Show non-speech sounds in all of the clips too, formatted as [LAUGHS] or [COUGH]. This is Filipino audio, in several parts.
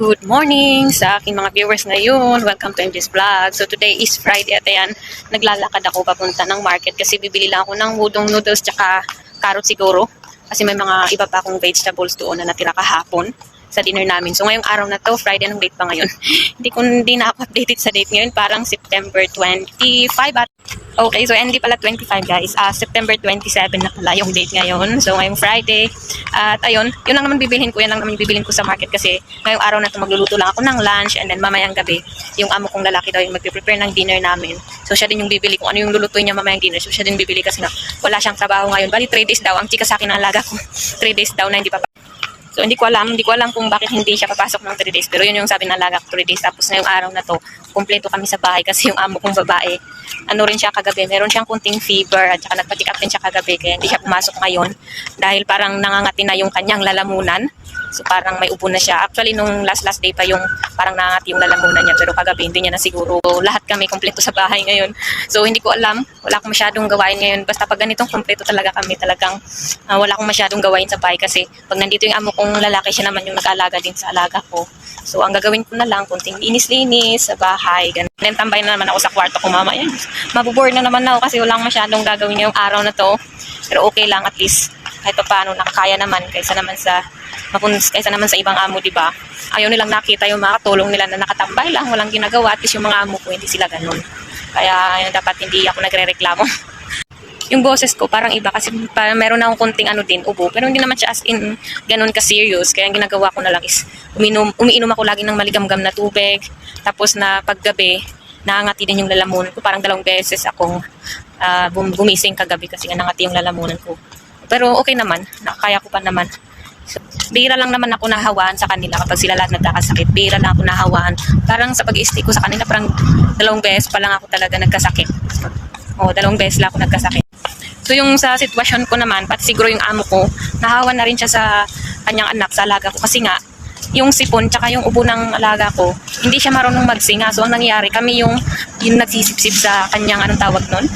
Good morning sa aking mga viewers ngayon. Welcome to MJ's Vlog. So today is Friday at ayan, naglalakad ako papunta ng market kasi bibili lang ako ng udong noodles tsaka carrot siguro. Kasi may mga iba pa akong vegetables doon na natira kahapon sa dinner namin. So ngayong araw na to, Friday, anong date pa ngayon? [LAUGHS] hindi ko hindi na updated sa date ngayon. Parang September 25 at Okay, so hindi pala 25 guys. Ah, September 27 na pala yung date ngayon. So ngayong Friday. At ayun, yun lang naman bibilhin ko. Yan lang naman bibilhin ko sa market kasi ngayong araw na to magluluto lang ako ng lunch and then mamayang gabi, yung amo kong lalaki daw yung magpe-prepare ng dinner namin. So siya din yung bibili kung ano yung lulutuin niya mamayang dinner. So siya din bibili kasi nga wala siyang trabaho ngayon. Bali 3 days daw. Ang chika sa akin ng alaga ko. [LAUGHS] 3 days daw na hindi pa So hindi ko alam, hindi ko alam kung bakit hindi siya papasok ng 3 days. Pero yun yung sabi ng alaga ko 3 days. Tapos ngayong araw na to, kumpleto kami sa bahay kasi yung amo kong babae, ano rin siya kagabi, meron siyang kunting fever at saka nagpatikap din siya kagabi kaya hindi siya pumasok ngayon dahil parang nangangati na yung kanyang lalamunan. So parang may ubo na siya. Actually nung last last day pa yung parang nangangati yung lalamunan niya pero kagabi hindi niya na siguro. Lahat kami kumpleto sa bahay ngayon. So hindi ko alam, wala akong masyadong gawain ngayon. Basta pag ganitong kumpleto talaga kami talagang ah, wala akong masyadong gawain sa bahay kasi pag nandito yung amo kong lalaki siya naman yung nag-aalaga din sa alaga ko. So ang gagawin ko na lang kunting linis-linis sa bahay. Ganun. Then tambay na naman ako sa kwarto ko mama. Yan. Mabubore na naman ako kasi walang masyadong gagawin ngayong araw na to. Pero okay lang at least kahit pa paano nakakaya naman kaysa naman sa mapuns kaysa naman sa ibang amo, di ba? Ayaw nilang nakita yung mga katulong nila na nakatambay lang, walang ginagawa. At yung mga amo ko, hindi sila ganun. Kaya ayun, dapat hindi ako nagre-reklamo. [LAUGHS] yung boses ko parang iba kasi parang meron na akong konting ano din, ubo. Pero hindi naman siya as in ganun ka-serious. Kaya ang ginagawa ko na lang is uminom, umiinom ako lagi ng maligamgam na tubig. Tapos na paggabi, nangangati din yung lalamunan ko. Parang dalawang beses akong ah, bum- gumising kagabi kasi nga nangati yung lalamunan ko. Pero okay naman, nakakaya ko pa naman. Bira lang naman ako nahawaan sa kanila kapag sila lahat nagkakasakit. Bira lang ako nahawaan. Parang sa pag-stay ko sa kanila, parang dalawang beses pa lang ako talaga nagkasakit. O, dalawang beses lang ako nagkasakit. So yung sa sitwasyon ko naman, pati siguro yung amo ko, nahawa na rin siya sa kanyang anak, sa alaga ko. Kasi nga, yung sipon, tsaka yung ubo ng alaga ko, hindi siya marunong magsinga. So ang nangyari, kami yung, yung nagsisipsip sa kanyang, anong tawag nun?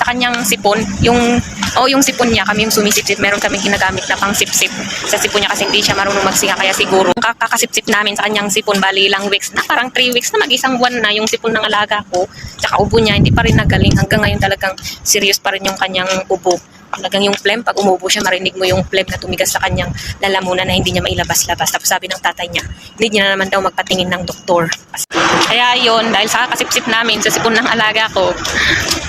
Sa kanyang sipon, yung, o yung sipon niya, kami yung sumisipsip. Meron kami ginagamit na pang sipsip sa sipon niya kasi hindi siya marunong magsinga. Kaya siguro, kakasipsip namin sa kanyang sipon, bali ilang weeks na, parang 3 weeks na, mag-isang buwan na yung sipon ng alaga ko. Tsaka ubo niya, hindi pa rin nagaling. Hanggang ngayon talagang serious pa rin yung kanyang ubo. Talagang yung phlegm, pag umubo siya, marinig mo yung phlegm na tumigas sa kanyang lalamunan na hindi niya mailabas-labas. Tapos sabi ng tatay niya, hindi niya na naman daw magpatingin ng doktor. Kaya yun, dahil sa kasipsip namin sa sipon ng alaga ko,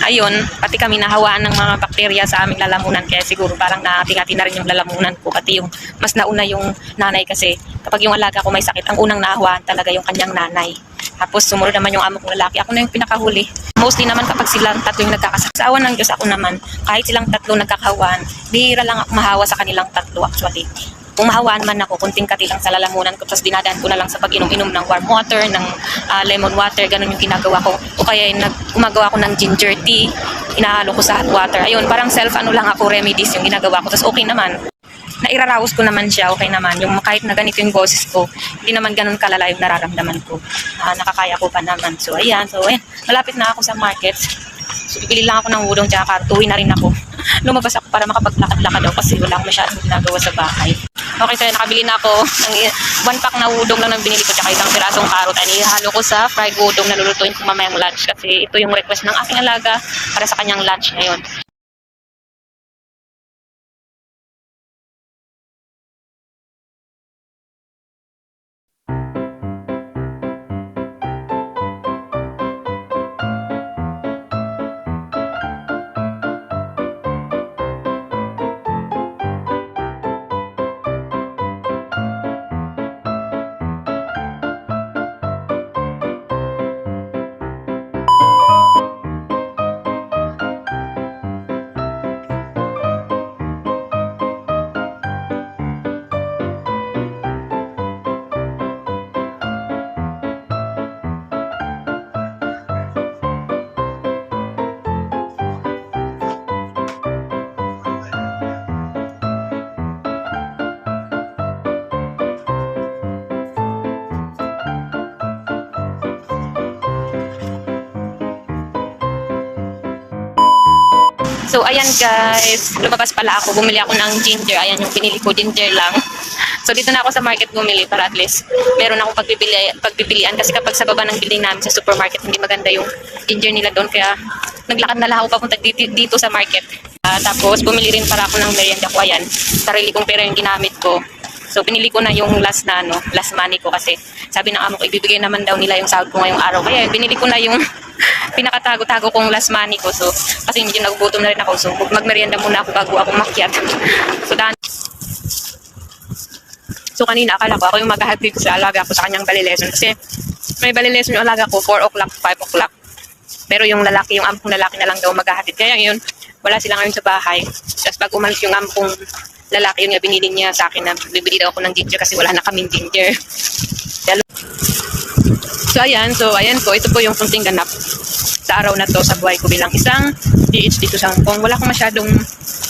ayun, pati kami nahawaan ng mga bakterya sa aming lalamunan. Kaya siguro parang nahati-hati na rin yung lalamunan ko. Pati yung mas nauna yung nanay kasi kapag yung alaga ko may sakit, ang unang nahawaan talaga yung kanyang nanay. Tapos sumunod naman yung amo kong lalaki. Ako na yung pinakahuli. Mostly naman kapag silang tatlo yung nagkakasakit. Ng Diyos ako naman, kahit silang tatlo nagkakawan, bihira lang ako mahawa sa kanilang tatlo actually. Kung mahawaan man ako, kunting kati lang sa lalamunan ko, tapos dinadaan ko na lang sa pag-inom-inom ng warm water, ng ah, lemon water, ganun yung ginagawa ko. O kaya nag, gumagawa ko ng ginger tea, inahalo ko sa hot water. Ayun, parang self ano lang ako, remedies yung ginagawa ko. Tapos okay naman nairaraos ko naman siya, okay naman. Yung kahit na ganito yung boses ko, hindi naman ganun kalala yung nararamdaman ko. Ah, nakakaya ko pa naman. So, ayan. So, ayan. Malapit na ako sa market. So, bibili lang ako ng udong tsaka kartuwi na rin ako. [LAUGHS] Lumabas ako para makapaglakad-lakad ako kasi wala akong masyadong ginagawa sa bahay. Okay, so nakabili na ako [LAUGHS] ng one pack na udong lang ng binili ko tsaka isang pirasong karot. Ay, ihalo ko sa fried udong na lulutuin ko mamayang lunch kasi ito yung request ng aking alaga para sa kanyang lunch ngayon. So, ayan guys. Lumabas pala ako. Bumili ako ng ginger. Ayan yung pinili ko. Ginger lang. So, dito na ako sa market bumili para at least meron akong pagpipili, pagpipilian. Kasi kapag sa baba ng building namin sa supermarket, hindi maganda yung ginger nila doon. Kaya naglakad na lang ako papunta dito, dito sa market. Ah, tapos, bumili rin para ako ng merienda ko. Ayan. Sarili kong pera yung ginamit ko. So, pinili ko na yung last na, ano, last money ko kasi sabi ng amo ko, ibibigay naman daw nila yung sahod ko ngayong araw. Kaya, binili ko na yung [LAUGHS] pinakatago-tago kong last money ko. So, kasi medyo nagugutom na rin ako. So, magmerienda muna ako bago ako makyat. [LAUGHS] So, dahan. So, kanina, akala ko ako yung maghahatid sa alaga ko sa kanyang bali lesson. Kasi, may bali lesson yung alaga ko, 4 o'clock, 5 o'clock. Pero yung lalaki, yung ampong lalaki na lang daw maghahatid. Kaya ngayon, wala sila ngayon sa bahay. Tapos pag umalis yung ampong lalaki, yun nga binili niya sa akin na bibili daw ako ng ginger kasi wala na kaming ginger. So ayan, so ayan po, ito po yung kunting ganap sa araw na to sa buhay ko bilang isang DH dito sa Hong Kong. Wala akong masyadong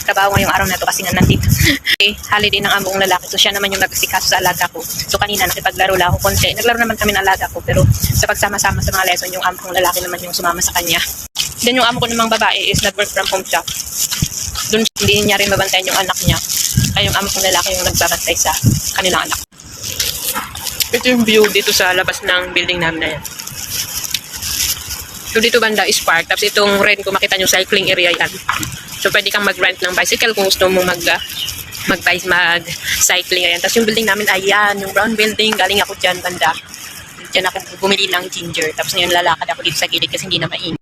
trabaho ngayong araw na to kasi nga nandito. [LAUGHS] okay, holiday ng among lalaki. So siya naman yung nagsikaso sa alaga ko. So kanina nakipaglaro lang ako konti. Naglaro naman kami ng alaga ko pero sa pagsama-sama sa mga lesson, yung among lalaki naman yung sumama sa kanya. Then yung amo ko namang babae is nag-work from home siya. Doon hindi niya rin mabantayan yung anak niya. Kaya yung amo kong lalaki yung nagbabantay sa kanilang anak. Ito yung view dito sa labas ng building namin na yan. So dito banda is park. Tapos itong red ko makita nyo cycling area yan. So pwede kang mag-rent ng bicycle kung gusto mo mag mag mag cycling ayan. Tapos yung building namin ayan, yung brown building, galing ako dyan banda. Dyan ako bumili ng ginger. Tapos ngayon lalakad ako dito sa gilid kasi hindi na mainit.